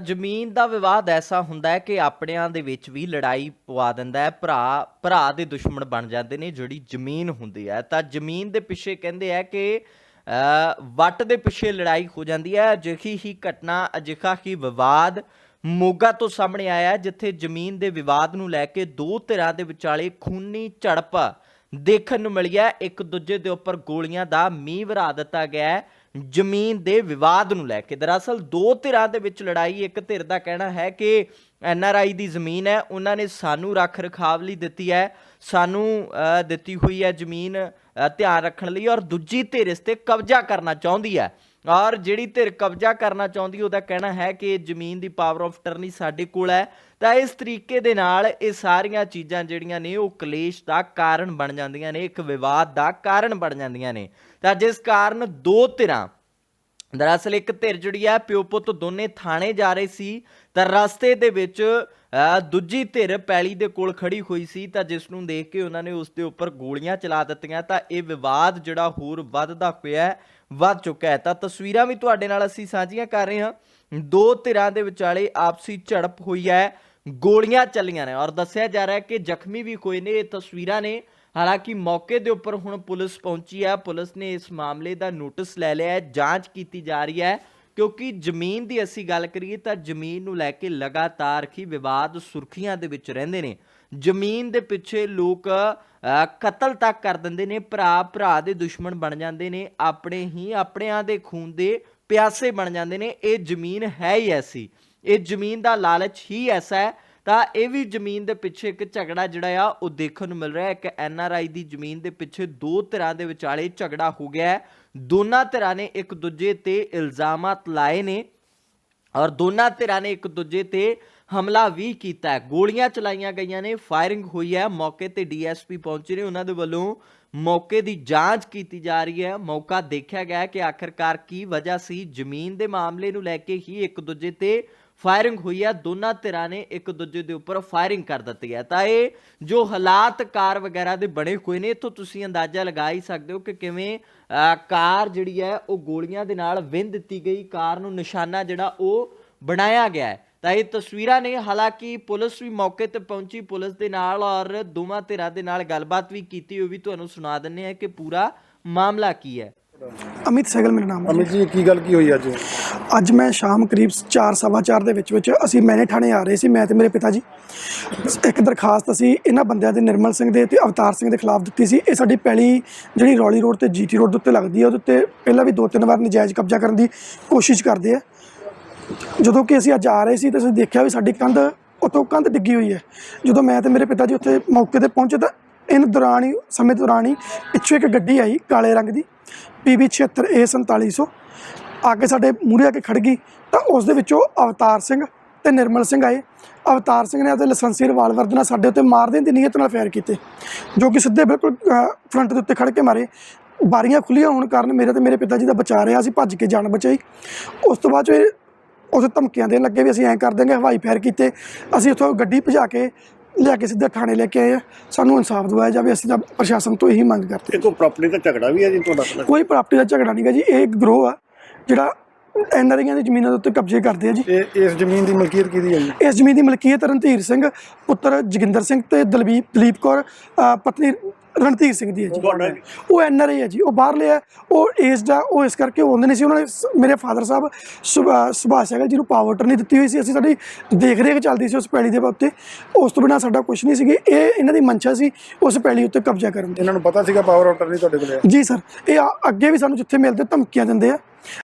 ਜ਼ਮੀਨ ਦਾ ਵਿਵਾਦ ਐਸਾ ਹੁੰਦਾ ਹੈ ਕਿ ਆਪਣਿਆਂ ਦੇ ਵਿੱਚ ਵੀ ਲੜਾਈ ਪਵਾ ਦਿੰਦਾ ਹੈ ਭਰਾ ਭਰਾ ਦੇ ਦੁਸ਼ਮਣ ਬਣ ਜਾਂਦੇ ਨੇ ਜਿਹੜੀ ਜ਼ਮੀਨ ਹੁੰਦੀ ਹੈ। ਤਾਂ ਜ਼ਮੀਨ ਦੇ ਪਿੱਛੇ ਕਹਿੰਦੇ ਆ ਕਿ ਅ, ਵੱਟ ਦੇ ਪਿੱਛੇ ਲੜਾਈ ਹੋ ਜਾਂਦੀ ਹੈ। ਅਜਿਹੀ ਹੀ ਘਟਨਾ ਅਜਿਹਾ ਹੀ ਵਿਵਾਦ ਮੋਗਾ ਤੋਂ ਸਾਹਮਣੇ ਆਇਆ ਹੈ, ਜਿੱਥੇ ਜ਼ਮੀਨ ਦੇ ਵਿਵਾਦ ਨੂੰ ਲੈ ਕੇ ਦੋ ਧਿਰਾਂ ਦੇ ਵਿਚਾਲੇ ਖੂਨੀ ਝੜਪ ਦੇਖਣ ਨੂੰ ਮਿਲੀ ਹੈ ਇੱਕ ਦੂਜੇ ਦੇ ਉੱਪਰ ਗੋਲੀਆਂ ਦਾ ਮੀਂਹ ਵਰਾ ਦਿੱਤਾ ਗਿਆ ਜ਼ਮੀਨ ਦੇ ਵਿਵਾਦ ਨੂੰ ਲੈ ਕੇ। ਦਰਅਸਲ, ਦੋ ਧਿਰਾਂ ਦੇ ਵਿੱਚ ਲੜਾਈ, ਇੱਕ ਧਿਰ ਦਾ ਕਹਿਣਾ ਹੈ ਕਿ ਐੱਨ ਆਰ ਆਈ ਦੀ ਜ਼ਮੀਨ ਹੈ, ਉਹਨਾਂ ਨੇ ਸਾਨੂੰ ਰੱਖ ਰਖਾਵ ਲਈ ਦਿੱਤੀ ਹੈ, ਸਾਨੂੰ ਦਿੱਤੀ ਹੋਈ ਹੈ ਜ਼ਮੀਨ ਧਿਆਨ ਰੱਖਣ ਲਈ ਔਰ ਦੂਜੀ ਧਿਰ ਇਸ ਤੇ ਕਬਜ਼ਾ ਕਰਨਾ ਚਾਹੁੰਦੀ ਹੈ। ਔਰ ਜਿਹੜੀ ਧਿਰ ਕਬਜ਼ਾ ਕਰਨਾ ਚਾਹੁੰਦੀ, ਉਹਦਾ ਕਹਿਣਾ ਹੈ ਕਿ ਇਹ ਜ਼ਮੀਨ ਦੀ ਪਾਵਰ ਆਫ ਟਰਨੀ ਸਾਡੇ ਕੋਲ ਹੈ। ਤਾਂ ਇਸ ਤਰੀਕੇ ਦੇ ਨਾਲ ਇਹ ਸਾਰੀਆਂ ਚੀਜ਼ਾਂ ਜਿਹੜੀਆਂ ਨੇ, ਉਹ ਕਲੇਸ਼ ਦਾ ਕਾਰਨ ਬਣ ਜਾਂਦੀਆਂ ਨੇ, ਇੱਕ ਵਿਵਾਦ ਦਾ ਕਾਰਨ ਬਣ ਜਾਂਦੀਆਂ ਨੇ। ਤਾਂ ਜਿਸ ਕਾਰਨ ਦੋ ਧਿਰਾਂ ਦਰਅਸਲ ਇੱਕ ਧਿਰ ਜਿਹੜੀ ਹੈ ਪਿਓ ਪੁੱਤ ਦੋਨੇ ਥਾਣੇ ਜਾ ਰਹੇ ਸੀ ਤਾਂ ਰਸਤੇ ਦੇ ਵਿੱਚ ਦੂਜੀ ਧਿਰ ਪੈਲੀ ਦੇ ਕੋਲ ਖੜੀ ਹੋਈ ਸੀ ਤਾਂ ਜਿਸ ਨੂੰ ਦੇਖ ਕੇ ਉਹਨਾਂ ਨੇ ਉਸ ਦੇ ਉੱਪਰ ਗੋਲੀਆਂ ਚਲਾ ਦਿੱਤੀਆਂ ਤਾਂ ਇਹ ਵਿਵਾਦ ਜਿਹੜਾ ਹੋਰ ਵੱਧਦਾ ਹੋਇਆ ਵੱਧ ਚੁੱਕਾ ਹੈ। ਤਾਂ ਤਸਵੀਰਾਂ ਵੀ ਤੁਹਾਡੇ ਨਾਲ ਅਸੀਂ ਸਾਂਝੀਆਂ ਕਰ ਰਹੇ ਹਾਂ। ਦੋ ਧਿਰਾਂ ਦੇ ਵਿਚਾਲੇ ਆਪਸੀ ਝੜਪ ਹੋਈ ਹੈ, ਗੋਲੀਆਂ ਚੱਲੀਆਂ ਨੇ ਔਰ ਦੱਸਿਆ ਜਾ ਰਿਹਾ ਹੈ ਕਿ ਜ਼ਖਮੀ ਵੀ ਹੋਏ ਨੇ, ਇਹ ਤਸਵੀਰਾਂ ਨੇ। ਹਾਲਾਂਕਿ ਮੌਕੇ ਦੇ ਉੱਪਰ ਹੁਣ ਪੁਲਿਸ ਪਹੁੰਚੀ ਹੈ। ਪੁਲਿਸ ਨੇ ਇਸ ਮਾਮਲੇ ਦਾ ਨੋਟਿਸ ਲੈ ਲਿਆ ਹੈ। ਜਾਂਚ ਕੀਤੀ ਜਾ ਰਹੀ ਹੈ। ਕਿਉਂਕਿ ਜ਼ਮੀਨ ਦੀ ਅਸੀਂ ਗੱਲ ਕਰੀਏ ਤਾਂ ਜ਼ਮੀਨ ਨੂੰ ਲੈ ਕੇ ਲਗਾਤਾਰ ਹੀ ਵਿਵਾਦ ਸੁਰਖੀਆਂ ਦੇ ਵਿੱਚ ਰਹਿੰਦੇ ਨੇ। ਜ਼ਮੀਨ ਦੇ ਪਿੱਛੇ ਲੋਕ ਕਤਲ ਤੱਕ ਕਰ ਦਿੰਦੇ ਨੇ। ਭਰਾ ਭਰਾ ਦੇ ਦੁਸ਼ਮਣ ਬਣ ਜਾਂਦੇ ਨੇ। ਆਪਣੇ ਹੀ ਆਪਣਿਆਂ ਦੇ ਖੂਨ ਦੇ ਪਿਆਸੇ ਬਣ ਜਾਂਦੇ ਨੇ। ਇਹ ਜ਼ਮੀਨ ਹੈ ਹੀ ਐਸੀ। ਇਹ ਜ਼ਮੀਨ ਦਾ ਲਾਲਚ ਹੀ ਐਸਾ ਹੈ ਤਾਂ ਇਹ ਵੀ ਜ਼ਮੀਨ ਦੇ ਪਿੱਛੇ ਇੱਕ ਝਗੜਾ ਜਿਹੜਾ ਆ, ਉਹ ਦੇਖਣ ਨੂੰ ਮਿਲ ਰਿਹਾ ਹੈ। ਇੱਕ ਆਈ ਦੀ ਜ਼ਮੀਨ ਦੇ ਪਿੱਛੇ ਦੋ ਧਿਰਾਂ ਦੇ ਵਿਚਾਲੇ ਝਗੜਾ ਹੋ ਗਿਆ ਹੈ। ਦੋਨਾਂ ਧਿਰਾਂ ਨੇ ਇੱਕ ਦੂਜੇ ਤੇ ਇਲਜ਼ਾਮਾਤ ਲਾਏ ਨੇ ਔਰ ਦੋਨਾਂ ਧਿਰਾਂ ਨੇ ਇੱਕ ਦੂਜੇ ਤੇ ਹਮਲਾ ਵੀ ਕੀਤਾ ਹੈ। ਗੋਲੀਆਂ ਚਲਾਈਆਂ ਗਈਆਂ ਨੇ। ਫਾਇਰਿੰਗ ਹੋਈ ਹੈ। ਮੌਕੇ ਤੇ ਡੀਐਸਪੀ ਪਹੁੰਚੇ ਨੇ। ਉਹਨਾਂ ਦੇ ਵੱਲੋਂ ਮੌਕੇ ਦੀ ਜਾਂਚ ਕੀਤੀ ਜਾ ਰਹੀ ਹੈ। ਮੌਕਾ ਦੇਖਿਆ ਗਿਆ ਕਿ ਆਖਰਕਾਰ ਕੀ ਵਜ੍ਹਾ ਸੀ। ਜ਼ਮੀਨ ਦੇ ਮਾਮਲੇ ਨੂੰ ਲੈ ਕੇ ਹੀ ਇੱਕ ਦੂਜੇ ਤੇ ਫਾਇਰਿੰਗ ਹੋਈ ਹੈ। ਦੋਨਾਂ ਧਿਰਾਂ ਨੇ ਇੱਕ ਦੂਜੇ ਦੇ ਉੱਪਰ ਫਾਇਰਿੰਗ ਕਰ ਦਿੱਤੀ ਹੈ। ਤਾਂ ਇਹ ਜੋ ਹਾਲਾਤ ਕਾਰ ਵਗੈਰਾ ਦੇ ਬਣੇ ਹੋਏ ਨੇ, ਇੱਥੋਂ ਤੁਸੀਂ ਅੰਦਾਜ਼ਾ ਲਗਾ ਹੀ ਸਕਦੇ ਹੋ ਕਿ ਕਿਵੇਂ ਕਾਰ ਜਿਹੜੀ ਹੈ, ਉਹ ਗੋਲੀਆਂ ਦੇ ਨਾਲ ਵਿੰਨ ਦਿੱਤੀ ਗਈ। ਕਾਰ ਨੂੰ ਨਿਸ਼ਾਨਾ ਜਿਹੜਾ ਉਹ ਬਣਾਇਆ ਗਿਆ ਹੈ। ਤਾਂ ਇਹ ਤਸਵੀਰਾਂ ਨੇ ਹਾਲਾਂਕਿ ਪੁਲਿਸ ਵੀ ਮੌਕੇ ਤੇ ਪਹੁੰਚੀ ਪੁਲਿਸ ਦੇ ਨਾਲ ਔਰ ਦੋਵਾਂ ਧਿਰਾਂ ਦੇ ਨਾਲ ਗੱਲਬਾਤ ਵੀ ਕੀਤੀ ਉਹ ਵੀ ਤੁਹਾਨੂੰ ਸੁਣਾ ਦਿੰਨੇ ਆ ਕਿ ਪੂਰਾ ਮਾਮਲਾ ਕੀ ਹੈ। ਅਮਿਤ ਸਹਿਗਲ ਮੇਰਾ ਨਾਮ ਹੈ। ਅਮਿਤ ਜੀ ਕੀ ਗੱਲ ਕੀ ਹੋਈ ਅੱਜ? ਅੱਜ ਮੈਂ ਸ਼ਾਮ ਕਰੀਬ 4:15 ਦੇ ਵਿੱਚ ਵਿੱਚ ਅਸੀਂ ਮੈਨੇ ਥਾਣੇ ਆ ਰਹੇ ਸੀ ਮੈਂ ਤੇ ਮੇਰੇ ਪਿਤਾ ਜੀ। ਇੱਕ ਦਰਖਾਸਤ ਅਸੀਂ ਇਹਨਾਂ ਬੰਦਿਆਂ ਦੇ ਨਿਰਮਲ ਸਿੰਘ ਦੇ ਤੇ ਅਵਤਾਰ ਸਿੰਘ ਦੇ ਖਿਲਾਫ ਦਿੱਤੀ ਸੀ। ਇਹ ਸਾਡੀ ਪਹਿਲੀ ਜਿਹੜੀ ਰੌਲੀ ਰੋਡ ਤੇ ਜੀਟੀ ਰੋਡ ਦੇ ਉੱਤੇ ਲੱਗਦੀ ਹੈ ਉਹਦੇ ਉੱਤੇ ਪਹਿਲਾਂ ਵੀ ਦੋ ਤਿੰਨ ਵਾਰ ਨਜਾਇਜ਼ ਕਬਜ਼ਾ ਕਰਨ ਦੀ ਕੋਸ਼ਿਸ਼ ਕਰਦੇ ਆ। ਜਦੋਂ ਕਿ ਅਸੀਂ ਅੱਜ ਆ ਰਹੇ ਸੀ ਤਾਂ ਅਸੀਂ ਦੇਖਿਆ ਵੀ ਸਾਡੀ ਕੰਧ ਉੱਤੋਂ ਕੰਧ ਡਿੱਗੀ ਹੋਈ ਹੈ। ਜਦੋਂ ਮੈਂ ਤੇ ਮੇਰੇ ਪਿਤਾ ਜੀ ਉੱਥੇ ਮੌਕੇ ਤੇ ਪਹੁੰਚੇ ਤਾਂ ਇਨ ਦੌਰਾਨ ਹੀ, ਸਮੇਂ ਦੌਰਾਨ ਹੀ ਪਿੱਛੋਂ ਇੱਕ ਗੱਡੀ ਆਈ ਕਾਲੇ ਰੰਗ ਦੀ PB 76 A 4700 ਆ ਕੇ ਸਾਡੇ ਮੂਹਰੇ ਆ ਕੇ ਖੜ ਗਈ ਤਾਂ ਉਸ ਦੇ ਵਿੱਚੋਂ ਅਵਤਾਰ ਸਿੰਘ ਤੇ ਨਿਰਮਲ ਸਿੰਘ ਆਏ। ਅਵਤਾਰ ਸਿੰਘ ਨੇ ਆਪਣੇ ਲਾਇਸੈਂਸੀ ਰਿਵਾਲਵਰ ਦੇ ਨਾਲ ਸਾਡੇ ਉੱਤੇ ਮਾਰ ਦੇਣ ਦੀ ਨੀਅਤ ਨਾਲ ਫਾਇਰ ਕੀਤੇ, ਜੋ ਕਿ ਸਿੱਧੇ ਬਿਲਕੁਲ ਫਰੰਟ ਦੇ ਉੱਤੇ ਖੜ ਕੇ ਮਾਰੇ। ਬਾਰੀਆਂ ਖੁੱਲੀਆਂ ਹੋਣ ਕਾਰਨ ਮੇਰੇ ਤੇ ਮੇਰੇ ਪਿਤਾ ਜੀ ਦਾ ਬਚਾ ਰਿਹਾ ਸੀ, ਭੱਜ ਕੇ ਜਾਨ ਬਚਾਈ। ਉਸ ਤੋਂ ਬਾਅਦ 'ਚੋਂ ਇਹ ਉਸ ਧਮਕੀਆਂ ਦੇਣ ਲੱਗੇ ਵੀ ਅਸੀਂ ਐਂ ਕਰ ਦੇਂਗੇ ਹਵਾਈ ਫਾਇਰ ਕੀਤੇ। ਅਸੀਂ ਉੱਥੋਂ ਗੱਡੀ ਭਜਾ ਕੇ ਲਿਆ ਕੇ ਸਿੱਧਾ ਥਾਣੇ ਲੈ ਕੇ ਆਏ ਆ। ਸਾਨੂੰ ਇਨਸਾਫ ਦਿਵਾਇਆ ਜਾਵੇ ਅਸੀਂ ਤਾਂ ਪ੍ਰਸ਼ਾਸਨ ਤੋਂ ਇਹੀ ਮੰਗ ਕਰਦੇ ਇਹ ਕੋਈ ਪ੍ਰਾਪਰਟੀ ਦਾ ਝਗੜਾ ਵੀ ਹੈ ਜੀ ਤੁਹਾਡਾ। ਕੋਈ ਪ੍ਰਾਪਰਟੀ ਦਾ ਝਗੜਾ ਨਹੀਂਗਾ ਜੀ ਇਹ ਇੱਕ ਗਰੋਹ ਆ ਜਿਹੜਾ ਐਨਆਰਆਈਆਂ ਦੀ ਜ਼ਮੀਨਾਂ ਦੇ ਉੱਤੇ ਕਬਜ਼ੇ ਕਰਦੇ ਆ ਜੀ। ਤੇ ਇਸ ਜ਼ਮੀਨ ਦੀ ਮਲਕੀਅਤ ਕਿਹਦੀ ਹੈ ਜੀ? ਇਸ ਜ਼ਮੀਨ ਦੀ ਮਲਕੀਅਤ ਰਣਧੀਰ ਸਿੰਘ ਪੁੱਤਰ ਜੋਗਿੰਦਰ ਸਿੰਘ ਤੇ ਦਲਬੀਪ ਦਲੀਪ ਕੌਰ ਪਤਨੀ ਰਣਧੀਰ ਸਿੰਘ ਦੀ ਹੈ ਜੀ। ਉਹ ਐਨਆਰਆਈ ਹੈ ਜੀ ਉਹ ਬਾਹਰਲੇ ਆ ਉਹ ਏਜਡ ਆ ਉਹ ਇਸ ਕਰਕੇ ਆਉਂਦੇ ਨਹੀਂ ਸੀ। ਉਹਨਾਂ ਨੇ ਮੇਰੇ ਫਾਦਰ ਸਾਹਿਬ ਸੁਭਾ- ਸੁਭਾਸ਼ ਜੀ ਨੂੰ ਪਾਵਰ ਟਰਨੀ ਦਿੱਤੀ ਹੋਈ ਸੀ। ਅਸੀਂ ਸਾਡੀ ਦੇਖ ਰੇਖ ਚੱਲਦੀ ਸੀ ਉਸ ਪੈਲੀ ਦੇ ਉੱਤੇ। ਉਸ ਤੋਂ ਬਿਨਾਂ ਸਾਡਾ ਕੁਝ ਨਹੀਂ ਸੀਗੀ। ਇਹ ਇਹਨਾਂ ਦੀ ਮਨਸ਼ਾ ਸੀ ਉਸ ਪੈਲੀ ਉੱਤੇ ਕਬਜ਼ਾ ਕਰਨ ਦੀ। ਇਹਨਾਂ ਨੂੰ ਪਤਾ ਸੀਗਾ ਪਾਵਰ ਆਫ ਟਰਨੀ ਤੁਹਾਡੇ ਕੋਲ। ਹੈ ਜੀ ਸਰ ਇਹ ਅੱਗੇ ਵੀ ਸਾਨੂੰ ਜਿੱਥੇ ਮਿਲਦੇ ਧਮਕੀਆਂ ਦਿੰਦੇ ਆ।